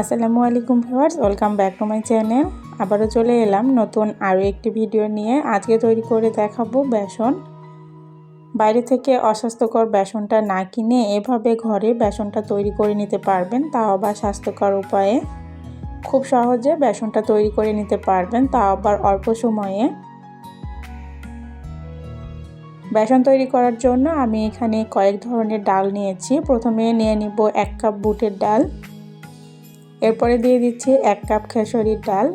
আসসালামু আলাইকুম viewers, welcome back to my channel. আবারও চলে এলাম নতুন আরও একটি ভিডিও নিয়ে। আজকে তৈরি করে দেখাবো বেসন। বাইরে থেকে অস্বাস্থ্যকর বেসনটা না কিনে এভাবে ঘরে বেসনটা তৈরি করে নিতে পারবেন তাও আবার স্বাস্থ্যকর উপায়ে। খুব সহজে বেসনটা তৈরি করে নিতে পারবেন তাও আবার অল্প সময়ে। বেসন তৈরি করার জন্য আমি এখানে কয়েক ধরনের ডাল নিয়েছি। প্রথমে নিয়ে নিব এক কাপ বুটের ডাল। এরপরে দিয়ে দিচ্ছি এক কাপ খেসরির ডাল।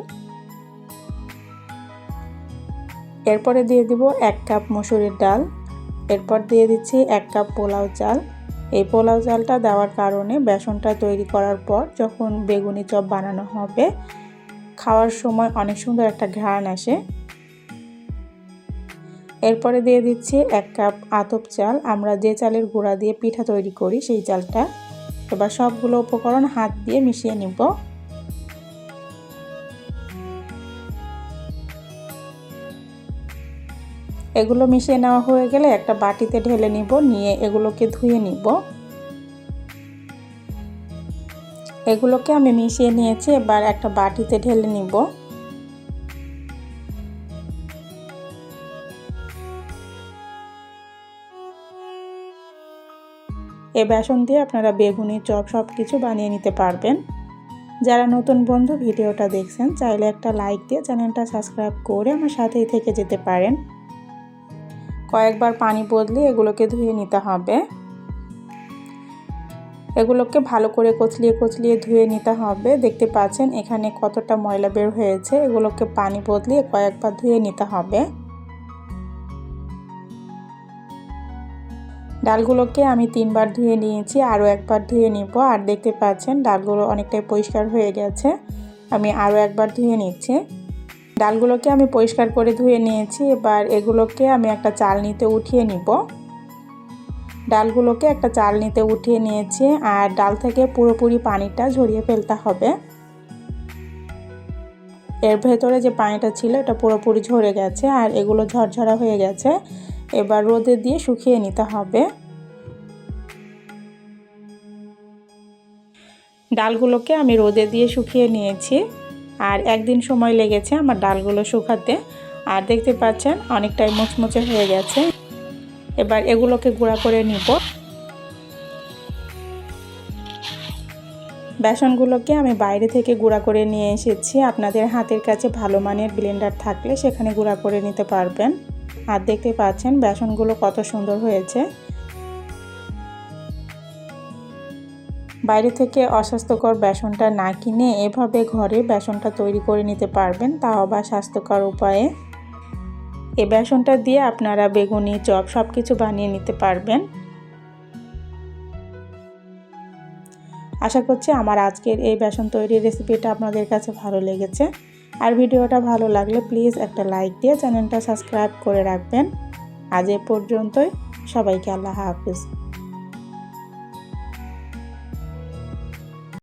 এরপরে দিয়ে দিব এক কাপ মসুরির ডাল। এরপর দিয়ে দিচ্ছি এক কাপ পোলাও চাল। এই পোলাও চালটা দেওয়ার কারণে বেসনটা তৈরি করার পর যখন বেগুনি চপ বানানো হবে, খাওয়ার সময় অনেক সুন্দর একটা ঘ্রাণ আসে। এরপরে দিয়ে দিচ্ছি এক কাপ আতপ চাল। আমরা যে চালের গুঁড়া দিয়ে পিঠা তৈরি করি, সেই চালটা। এবার সবগুলো উপকরণ হাত দিয়ে মিশিয়ে নিব। এগুলো মিশিয়ে নেওয়া হয়ে গেলে একটা বাটিতে ঢেলে নিব, নিয়ে এগুলোকে ধুয়ে নিব। এগুলোকে আমি মিশিয়ে নিয়েছি, এবার একটা বাটিতে ঢেলে নিব। এ বেসন দিয়ে আপনারা বেগুনি, চপ সব কিছু বানিয়ে নিতে পারবেন। যারা নতুন বন্ধু ভিডিওটা দেখছেন, চাইলে একটা লাইক দিয়ে চ্যানেলটা সাবস্ক্রাইব করে আমার সাথেই থেকে যেতে পারেন। কয়েকবার পানি বদলে এগুলোকে ধুয়ে নিতে হবে। এগুলোকে ভালো করে কচলিয়ে কচলিয়ে ধুয়ে নিতে হবে। দেখতে পাচ্ছেন এখানে কতটা ময়লা বের হয়েছে। এগুলোকে পানি বদলিয়ে কয়েকবার ধুয়ে নিতে হবে। ডালগুলোকে আমি তিনবার ধুয়ে নিয়েছি, আরও একবার ধুয়ে নিব। আর দেখতে পাচ্ছেন, ডালগুলো অনেকটাই পরিষ্কার হয়ে গেছে। আমি আরও একবার ধুয়ে নিচ্ছি। ডালগুলোকে আমি পরিষ্কার করে ধুয়ে নিয়েছি। এবার এগুলোকে আমি একটা চাল নিতে উঠিয়ে নিব। ডালগুলোকে একটা চাল নিতে উঠিয়ে নিয়েছি। আর ডাল থেকে পুরোপুরি পানিটা ঝরিয়ে ফেলতে হবে। এর ভেতরে যে পানিটা ছিল, এটা পুরোপুরি ঝরে গেছে। আর এগুলো ঝরঝরা হয়ে গেছে। এবার রোদে দিয়ে শুকিয়ে নিতে হবে। ডালগুলোকে আমি রোদে দিয়ে শুকিয়ে নিয়েছি। আর একদিন সময় লেগেছে আমার ডালগুলো শুকাতে। আর দেখতে পাচ্ছেন অনেকটাই মুচমুচে হয়ে গেছে। এবার এগুলোকে গুঁড়া করে নিব। বেসনগুলোকে আমি বাইরে থেকে গুঁড়া করে নিয়ে এসেছি। আপনাদের হাতের কাছে ভালো মানের ব্লেন্ডার থাকলে সেখানে গুঁড়া করে নিতে পারবেন। আর দেখতে পাচ্ছেন বেসনগুলো কত সুন্দর হয়েছে। বাইরে থেকে অস্বাস্থ্যকর বেসনটা না কিনে এভাবে ঘরে বেসনটা তৈরি করে নিতে পারবেন তাও আবার স্বাস্থ্যকর উপায়ে। এ বেসনটা দিয়ে আপনারা বেগুনি, চপ সব কিছু বানিয়ে নিতে পারবেন। আশা করছি আমার আজকের এই বেসন তৈরির রেসিপিটা আপনাদের কাছে ভালো লেগেছে। আর ভিডিওটা ভালো লাগলে প্লিজ একটা লাইক দিয়ে চ্যানেলটা সাবস্ক্রাইব করে রাখবেন। আজ এ পর্যন্তই। সবাইকে আল্লাহ হাফিজ।